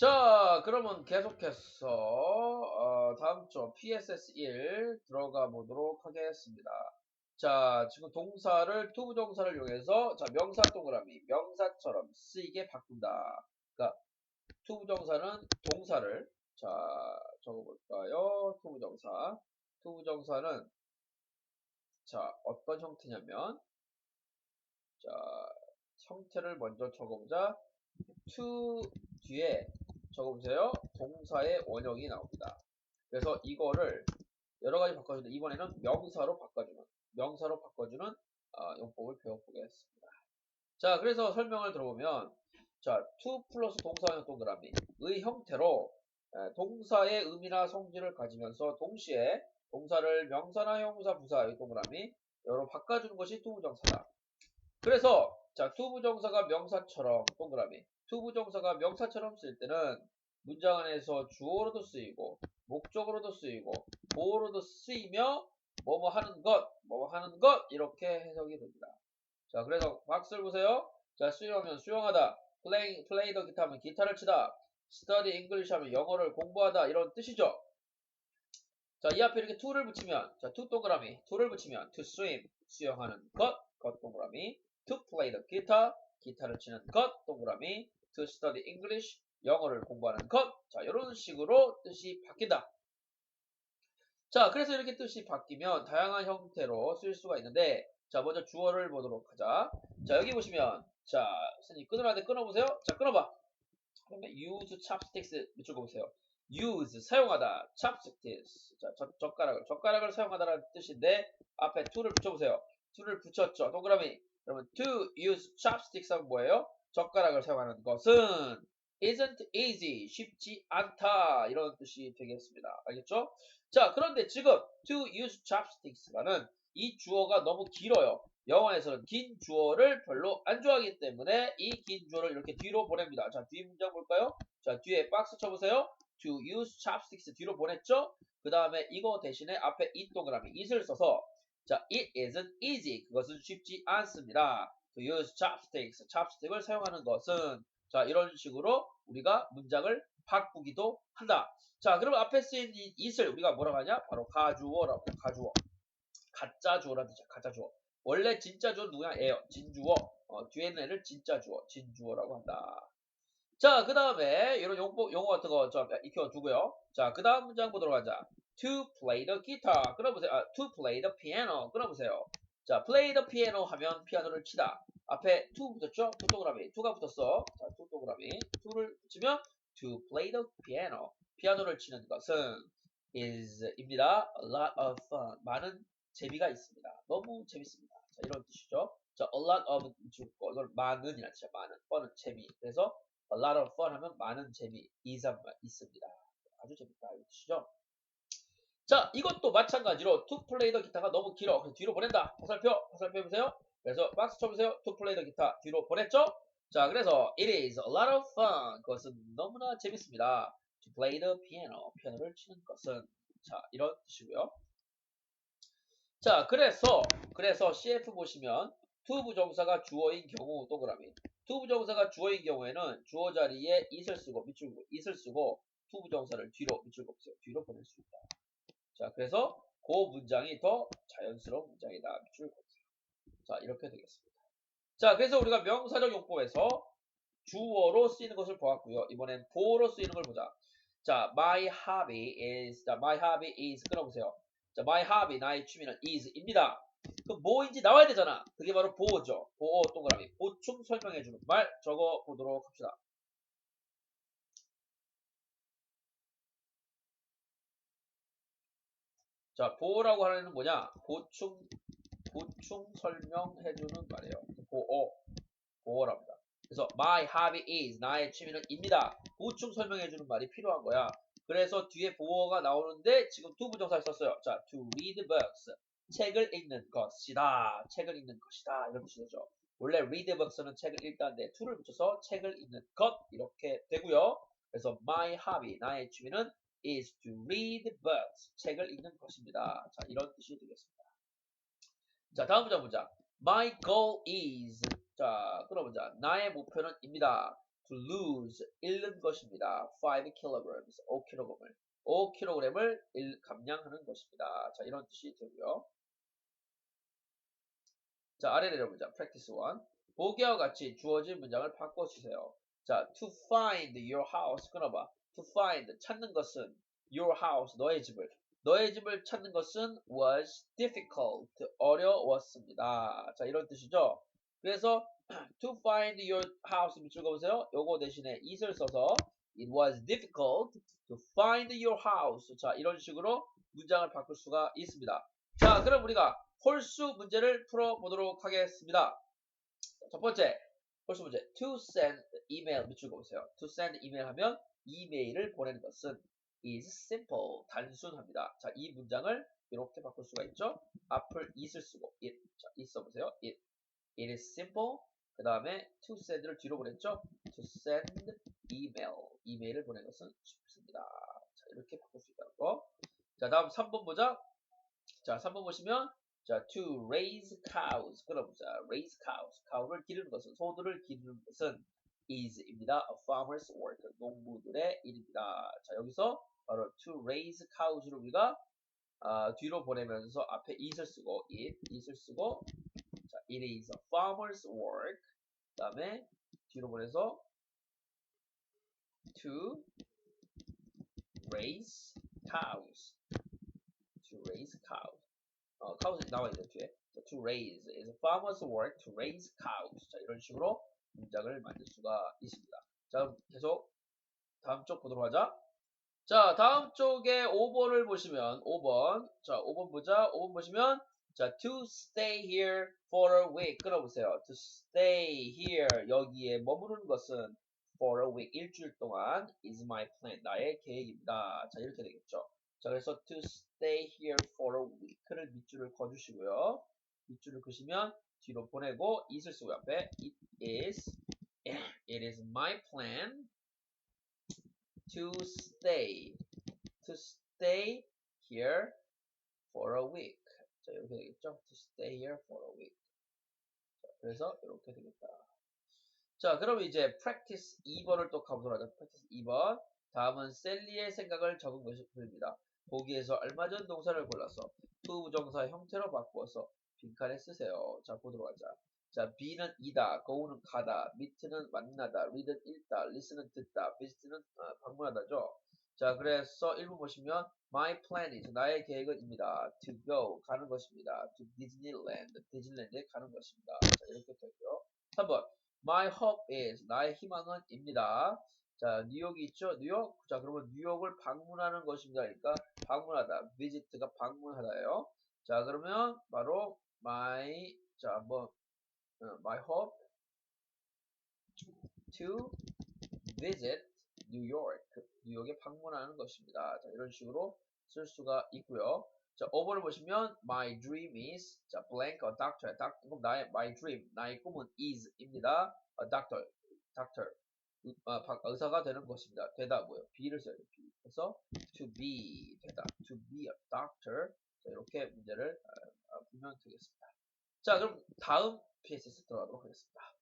자, 그러면 계속해서 어, 다음 주 PSS1 들어가 보도록 하겠습니다. 자, 지금 동사를 투부 동사를 이용해서 자, 명사 동그라미 명사처럼 쓰이게 바꾼다. 그러니까 투부 동사는 동사를 자, 적어 볼까요? 투부 동사. 투부 동사는 자, 어떤 형태냐면 자, 형태를 먼저 적어보자. to 뒤에 적어보세요. 동사의 원형이 나옵니다. 그래서 이거를 여러 가지 바꿔주는데 이번에는 명사로 바꿔주는 명사로 바꿔주는 어, 용법을 배워보겠습니다. 자, 그래서 설명을 들어보면 자, to 플러스 동사형 동그라미의 형태로 에, 동사의 의미나 성질을 가지면서 동시에 동사를 명사나 형사, 부사의 동그라미 여러 바꿔주는 것이 투부정사다. 그래서 자, 투부정사가 명사처럼 동그라미 투부정사가 명사처럼 쓸 때는 문장 안에서 주어로도 쓰이고 목적으로도 쓰이고 보어로도 쓰이며 뭐뭐 하는 것, 뭐뭐 하는 것 이렇게 해석이 됩니다. 자, 그래서 박스를 보세요. 자, 수영하면 수영하다, play, play 하면 기타를 치다, study English 하면 영어를 공부하다 이런 뜻이죠. 자, 이 앞에 이렇게 to를 붙이면 자, to 동그라미, to를 붙이면 to swim 수영하는 것, 것 동그라미, to play the guitar 기타를 치는 것 동그라미, to study English 영어를 공부하는 것. 자, 이런 식으로 뜻이 바뀐다. 자, 그래서 이렇게 뜻이 바뀌면 다양한 형태로 쓸 수가 있는데, 자, 먼저 주어를 보도록 하자. 자, 여기 보시면, 자, 선생님 끊으라는데 끊어보세요. 자, 끊어봐. 그러면 use chopsticks 밑줄 보세요. use 사용하다 chopsticks 자, 젓, 젓가락을 젓가락을 사용하다라는 뜻인데 앞에 to를 붙여보세요. to를 붙였죠. 동그라미. 그러면 to use chopsticks 하면 뭐예요? 젓가락을 사용하는 것은 isn't easy, 쉽지 않다 이런 뜻이 되겠습니다. 알겠죠? 자, 그런데 지금 to use chopsticks라는 이 주어가 너무 길어요. 영어에서는 긴 주어를 별로 안 좋아하기 때문에 이 긴 주어를 이렇게 뒤로 보냅니다. 자, 뒤 문장 볼까요? 자, 뒤에 박스 쳐보세요. to use chopsticks 뒤로 보냈죠? 그 다음에 이거 대신에 앞에 이 동그라미 it을 써서 자, it isn't easy. 그것은 쉽지 않습니다. To use chopsticks, chopstick을 사용하는 것은 자 이런 식으로 우리가 문장을 바꾸기도 한다. 자 그럼 앞에 쓰인 이 it을 우리가 뭐라고 하냐? 바로 가주어라고. 가주어. 가짜 주어라는 뜻이야. 가짜 주어. 원래 진짜 주어 누구냐? 애요. 진주어. 어, 뒤에 있는 애를 진짜 주어, 진주어라고 한다. 자, 그 다음에 이런 용어, 용어 같은 거 좀 익혀두고요. 자, 그 다음 문장 보도록 하자. To play the guitar. 끊어보세요. 아, to play the piano. 끊어보세요. 자, play the piano 하면 피아노를 치다. 앞에 to 붙었죠? to 동그라미. to가 붙었어. 자, to 동그라미. to를 붙이면 to play the piano. 피아노를 치는 것은 is 입니다. a lot of fun. 많은 재미가 있습니다. 너무 재밌습니다. 자, 이런 뜻이죠. 자, a lot of 줄거 이건 많은이라는 뜻이야. 많은. fun은 재미. 그래서 a lot of fun 하면 많은 재미. is 있습니다. 아주 재밌다. 이런 뜻이죠. 자, 이것도 마찬가지로 to play the 기타가 너무 길어. 그래서 뒤로 보낸다. 화살표, 화살표 보세요. 그래서 박스 쳐보세요. to play the 기타 뒤로 보냈죠? 자, 그래서 it is a lot of fun. 그것은 너무나 재밌습니다. to play the piano. 피아노를 치는 것은 자, 이런 뜻이고요. 자, 그래서 그래서 CF 보시면 to 부정사가 주어인 경우 동그라미. to 부정사가 주어인 경우에는 주어 자리에 it을 쓰고 밑줄고 it을 쓰고 to 부정사를 뒤로 밑줄고 보세요. 뒤로 보낼 수 있다. 자, 그래서 그 문장이 더 자연스러운 문장이다. 밑줄 보세요. 자, 이렇게 되겠습니다. 자, 그래서 우리가 명사적 용법에서 주어로 쓰이는 것을 보았고요. 이번엔 보어로 쓰이는 걸 보자. 자, my hobby is, 자, my hobby is, 끊어보세요. 자, my hobby, 나의 취미는 is입니다. 그럼 뭐인지 나와야 되잖아. 그게 바로 보어죠. 보어 동그라미. 보충 설명해주는 말 적어 보도록 합시다. 자, 보어라고 하는 뭐냐? 보충, 보충 설명해주는 말이에요. 보어, 보어랍니다. 그래서 my hobby is, 나의 취미는 입니다. 보충 설명해주는 말이 필요한 거야. 그래서 뒤에 보어가 나오는데 지금 두 부정사를 썼어요. 자, to read books, 책을 읽는 것이다. 책을 읽는 것이다. 이런 뜻이죠. 원래 read books는 책을 읽다인데 to를 붙여서 책을 읽는 것 이렇게 되고요. 그래서 my hobby, 나의 취미는 is to read books. 책을 읽는 것입니다. 자, 이런 뜻이 되겠습니다. 자, 다음 문장 문장. My goal is. 자, 끊어보자. 나의 목표는 입니다. to lose 잃는 것입니다. 5 kilograms 5kg을 5kg을 감량하는 것입니다. 자 이런 뜻이 되고요. 자 아래 내려보자. practice 1 보기와 같이 주어진 문장을 바꿔주세요. 자 to find your house 끊어봐. To find 찾는 것은 your house 너의 집을 너의 집을 찾는 것은 was difficult 어려웠습니다. 자 이런 뜻이죠. 그래서 to find your house 밑줄 그어보세요. 요거 대신에 it을 써서 it was difficult to find your house. 자 이런 식으로 문장을 바꿀 수가 있습니다. 자 그럼 우리가 홀수 문제를 풀어보도록 하겠습니다. 첫 번째 홀수 문제 to send email 밑줄 그어보세요. to send email 하면 이메일을 보내는 것은 is simple 단순합니다. 자, 이 문장을 이렇게 바꿀 수가 있죠. 앞을 it을 쓰고 it. 자, it 써보세요. it. It is simple. 그 다음에 to send를 뒤로 보냈죠. to send email. 이메일을 보낸 것은 쉽습니다. 자, 이렇게 바꿀 수 있다는 거. 자, 다음 3번 보자. 자, 3번 보시면 자, to raise cows. 끊어보자. raise cows. cow를 기르는 것은, 소들을 기르는 것은 is입니다. a farmer's work. 농부들의 일입니다. 자, 여기서 바로 to raise cows를 우리가 아, 뒤로 보내면서 앞에 it을 쓰고 it, it을 쓰고 자, it is a farmer's work. 그 다음에 뒤로 보내서 to raise cows. to raise cows. 어, cows 나와 있는 뒤에. 자, to raise is a farmer's work to raise cows. 자, 이런 식으로 문장을 만들 수가 있습니다. 자, 계속 다음 쪽 보도록 하자. 자, 다음 쪽에 5번을 보시면 5번. 자, 5번 보자. 5번 보시면 자, to stay here for a week 끊어보세요. to stay here 여기에 머무르는 것은 for a week 일주일 동안 is my plan 나의 계획입니다. 자, 이렇게 되겠죠. 자, 그래서 to stay here for a week를 밑줄을 그어주시고요. 밑줄을 그시면 뒤로 보내고 it을 쓰고 앞에 it is it is my plan to stay to stay here for a week. 자, 이렇게 되겠죠? to stay here for a week. 자, 그래서 이렇게 되겠다. 자, 그럼 이제 practice 2번을 또 가보도록 하죠. practice 2번. 다음은 셀리의 생각을 적은 것입니다. 보기에서 얼마 전 동사를 골라서 to 부정사 형태로 바꾸어서 빈칸에 쓰세요. 자, 보도록 하자. 자, B는 이다, go는 가다, meet는 만나다, read는 읽다, listen는 듣다, visit는 어, 방문하다죠. 자, 그래서 1번 보시면 my plan is 나의 계획은입니다. to go 가는 것입니다. to Disneyland 디즈니랜드에 가는 것입니다. 자, 이렇게 되고요. 3번 my hope is 나의 희망은입니다. 자, 뉴욕이 있죠? 뉴욕. 자, 그러면 뉴욕을 방문하는 것입니다. 그러니까 방문하다. visit가 방문하다예요. 자, 그러면 바로 my 자, 한번 어, my hope to visit New York. 뉴욕에 방문하는 것입니다. 자, 이런 식으로 쓸 수가 있고요. 자, 5번을 보시면 my dream is 자, blank a doctor. 닥, 그럼 나의 my dream 나의 꿈은 is입니다. a doctor. doctor. 의, 아, 의사가 되는 것입니다. 되다 뭐요? be를 써야 돼요. be. 그래서 to be 되다. to be a doctor. 자, 이렇게 문제를 풀면 되겠습니다. 자, 그럼 다음 PSS 들어가도록 하겠습니다.